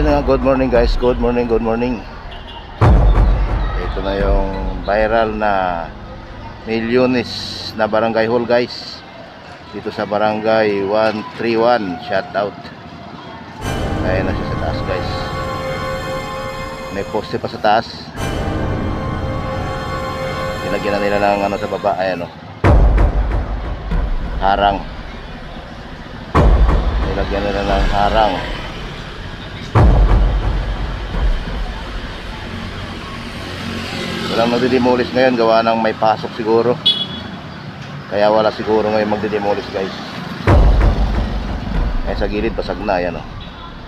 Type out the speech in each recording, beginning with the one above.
Ayun na good morning guys, good morning, good morning. Ito na yung viral na milyones na barangay hall guys. Dito sa barangay 131, shout out. Ayun na siya sa taas guys. May poste pa sa taas. Nilagyan na nila ng ano sa baba, ayan o. Harang. Nilagyan nila ng harang. Walang magdidemolish ngayon gawa ng may pasok siguro. Kaya wala siguro ngayon magdidemolish guys. Eh sa gilid basag na yan oh.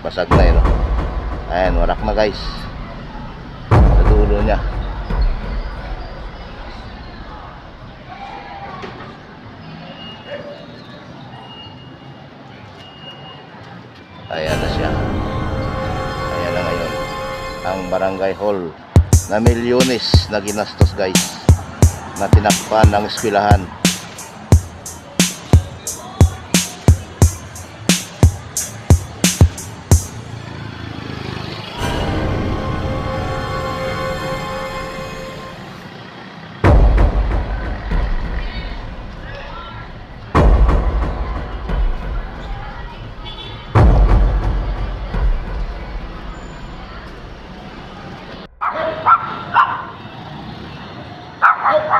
Basag na yan oh. Ayan, warak na guys. Sa dulo niya. Ayan na siya. Ayan na ngayon. Ang barangay hall na milyones na ginastos guys na tinakpan ng eskwelahan Ayan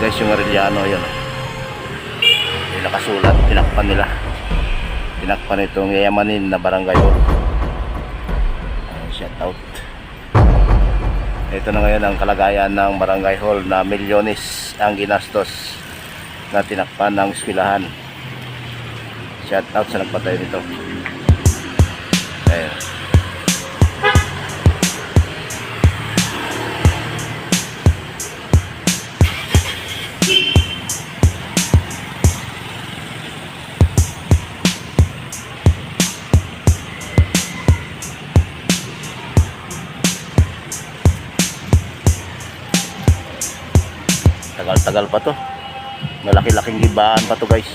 guys yung Arellano yun. Yung nakasulat, tinakpan nila. Tinakpan itong yayamanin na barangay out. Ito na ngayon ang kalagayan ng barangay hall na milyones ang ginastos na tinakpan ng eskwelahan. Shout out sa nagpatay nito. Ayan. Tagal-tagal pa to. Malaki-laking gibaan pa to guys.